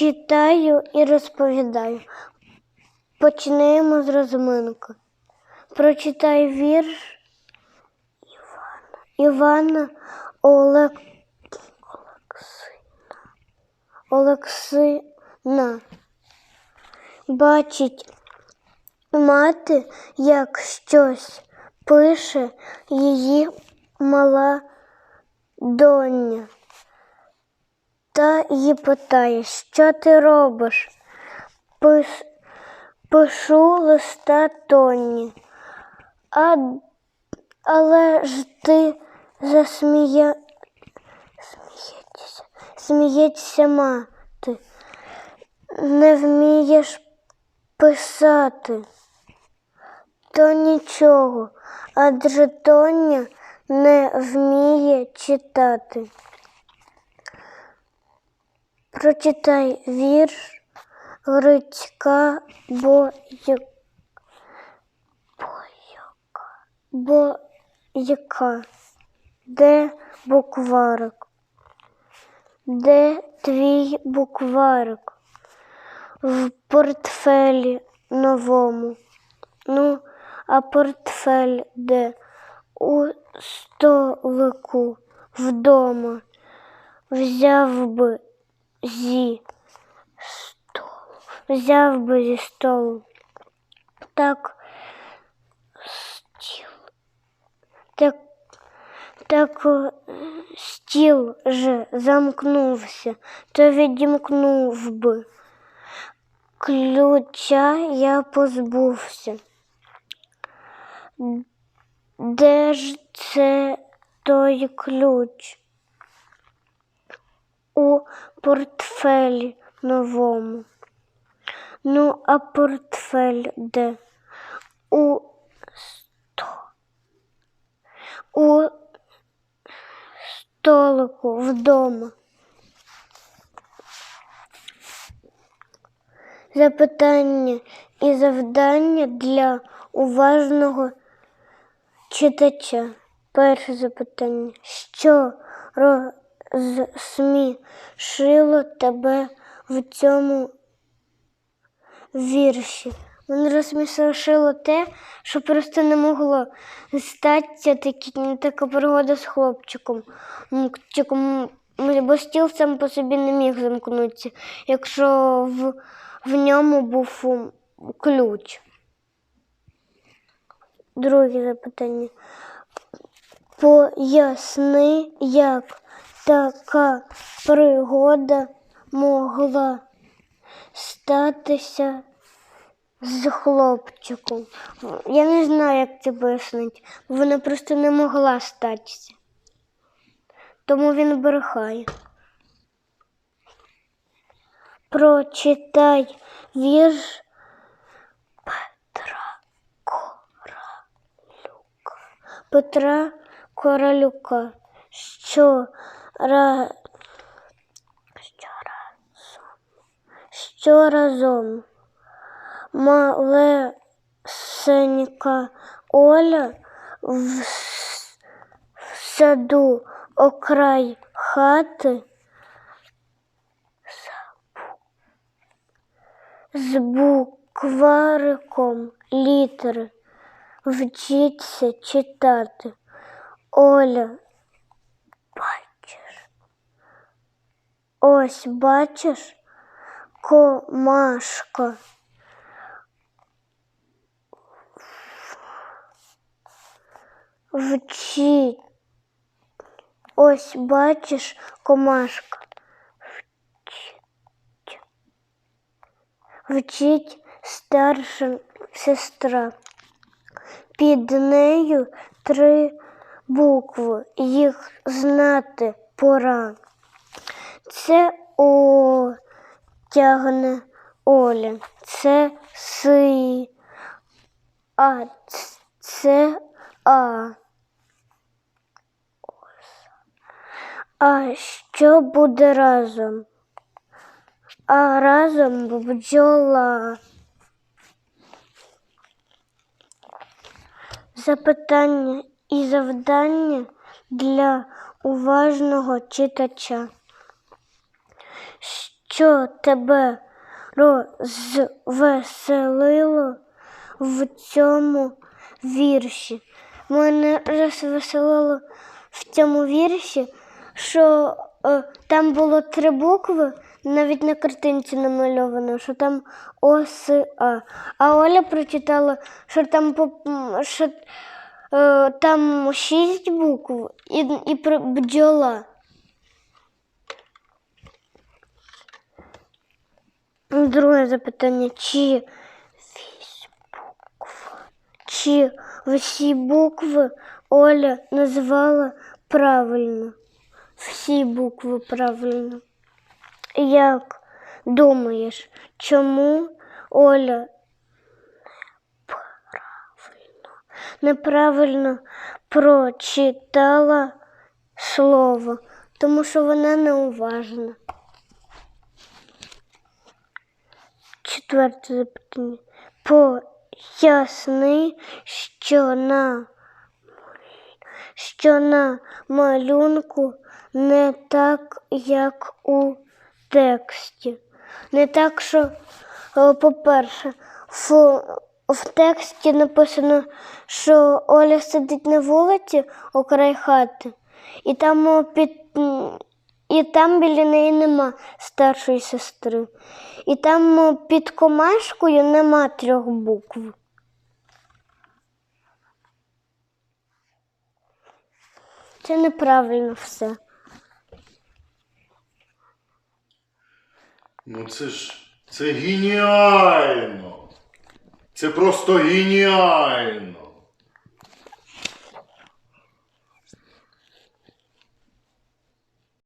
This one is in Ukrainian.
Читаю і розповідаю. Почнемо з розминки. Прочитай вірш Івана Олег... Олексина. Олексина. Бачить мати, як щось пише її мала доня. Та її питає, що ти робиш? Пис... Пишу листа Тоні. А... Але ж ти засмія... Сміється. Сміється мати. Не вмієш писати. То нічого, адже Тоня не вміє читати. Прочитай вірш Грицька бо бо яка, де букварик, де твій букварик? В портфелі новому. Ну, а портфель де? У столику вдома. Взяв би зі столу, взяв би зі столу. Так стіл, так, так е, стіл же замкнувся, то відімкнув би. Ключа я позбувся. Де ж це той ключ? У портфелі новому. Ну, а портфель де? У сто. У столику вдома. Запитання і завдання для уважного читача. Перше запитання. Що розсмішило тебе в цьому вірші? Мене розсмішило те, що просто не могло статися такі, така пригода з хлопчиком. Бо стіл сам по собі не міг замкнутися, якщо в, в ньому був ключ. Друге запитання. Поясни, як така пригода могла статися з хлопчиком. Я не знаю, як це пояснити. Вона просто не могла статися. Тому він брехає. Прочитай вірш Петра Королюка. Петра Королюка. Що ра... що разом, малесенька Оля в, в саду окрай хати з буквариком літери вчиться читати. Оля, бачиш, ось бачиш, комашка. Вчить. Ось бачиш, комашка. Вчить старша сестра. Під нею три букви. Їх знати пора. Це О тягне Оля. Це Си. А це А. А що буде разом? А разом бджола. Запитання і завдання для уважного читача. Що тебе розвеселило в цьому вірші? Мене розвеселило в цьому вірші, що е, там було три букви, навіть на картинці намальовано, що там О, А. А Оля прочитала, що там, що, е, там шість букв і, і бджола. Друге запитання. Чи вісь букв? Чи всі букви Оля назвала правильно? Всі букви правильно. Як думаєш, чому Оля неправильно, неправильно прочитала слово? Тому що вона неуважна. Четверте запитання. Поясни, що на, що на малюнку не так, як у тексті. Не так, що, е, по-перше, в, в тексті написано, що Оля сидить на вулиці окрай хати, і там під. І там біля неї нема старшої сестри. І там під комашкою нема трьох букв. Це неправильно все. Ну це ж це геніально. Це просто геніально.